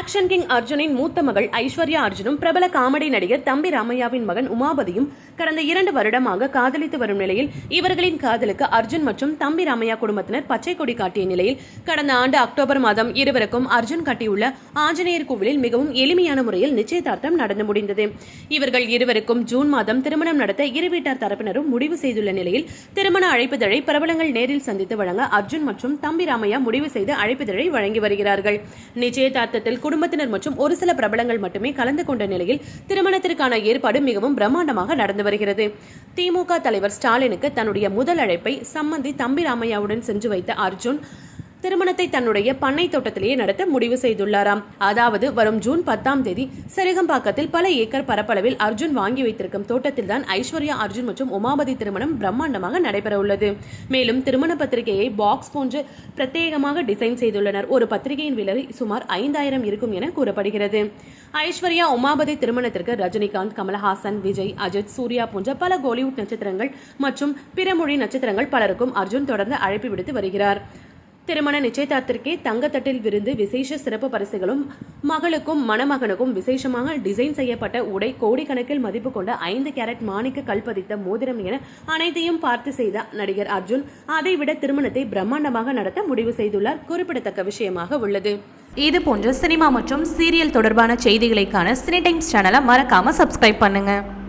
Action king அர்ஜுனின் மூத்த மகள் ஐஸ்வர்யா அர்ஜுனும் பிரபல காமெடி நடிகர் தம்பி ராமையாவின் மகன் உமாபதியும் கடந்த இரண்டு வருடமாக காதலித்து வரும் நிலையில் இவர்களின் காதலுக்கு அர்ஜுன் மற்றும் தம்பி ராமையா குடும்பத்தினர் பச்சை கொடி காட்டிய நிலையில் கடந்த ஆண்டு அக்டோபர் மாதம் இருவருக்கும் அர்ஜுன் கட்டியுள்ள ஆஞ்சநேயர் கோவிலில் மிகவும் எளிமையான முறையில் நிச்சயதார்த்தம் நடந்து முடிந்தது. இவர்கள் இருவருக்கும் ஜூன் மாதம் திருமணம் நடத்த இரு வீட்டார் தரப்பினரும் முடிவு செய்துள்ள நிலையில் திருமண அழைப்புதழை பிரபலங்கள் நேரில் சந்தித்து வழங்க அர்ஜுன் மற்றும் தம்பி ராமையா முடிவு செய்து அழைப்புதழை வழங்கி வருகிறார்கள். நிச்சயதார்த்தத்தில் குடும்பத்தினர் மற்றும் ஒரு சில பிரபலங்கள் மட்டுமே கலந்து கொண்ட நிலையில் திருமணத்திற்கான ஏற்பாடு மிகவும் பிரம்மாண்டமாக நடந்து வருகிறது. திமுக தலைவர் ஸ்டாலினுக்கு தன்னுடைய முதல் அழைப்பை சம்மந்தி தம்பி ராமையாவுடன் சென்று வைத்த அர்ஜுன் திருமணத்தை தன்னுடைய பண்ணை தோட்டத்திலேயே நடத்த முடிவு செய்துள்ளாராம். அதாவது வரும் ஜூன் பத்தாம் தேதி செரிகம்பாக்கத்தில் பல ஏக்கர் பரப்பளவில் அர்ஜுன் வாங்கி வைத்திருக்கும் தோட்டத்தில் தான் ஐஸ்வர்யா அர்ஜுன் மற்றும் உமாபதி திருமணம் பிரம்மாண்டமாக நடைபெற உள்ளது மேலும் திருமண பத்திரிகையை பாக்ஸ் போன்று பிரத்யேகமாக டிசைன் செய்துள்ளனர். ஒரு பத்திரிகையின் விலை சுமார் ஐந்தாயிரம் இருக்கும் என கூறப்படுகிறது. ஐஸ்வர்யா உமாபதி திருமணத்திற்கு ரஜினிகாந்த் கமலஹாசன் விஜய் அஜித் சூர்யா போன்ற பல கோலிவுட் நட்சத்திரங்கள் மற்றும் பிற மொழி நட்சத்திரங்கள் பலருக்கும் அர்ஜுன் தொடர்ந்து அழைப்பு விடுத்து வருகிறார். திருமண நிச்சயதார்த்திற்கே தங்கத்தட்டில் விருந்து விசேஷ சிறப்பு பரிசுகளும் மகளுக்கும் மணமகனுக்கும் விசேஷமாக டிசைன் செய்யப்பட்ட உடை கோடிக்கணக்கில் மதிப்பு கொண்ட ஐந்து கேரட் மாணிக்க கல் பதித்த மோதிரம் என அனைத்தையும் பார்த்து செய்த நடிகர் அர்ஜுன் அதைவிட திருமணத்தை பிரம்மாண்டமாக நடத்த முடிவு செய்துள்ளார். குறிப்பிடத்தக்க விஷயமாக உள்ளது. இது போன்ற சினிமா மற்றும் சீரியல் தொடர்பான செய்திகளைக்கான சினி டைம்ஸ் சேனலை மறக்காம சப்ஸ்கிரைப் பண்ணுங்க.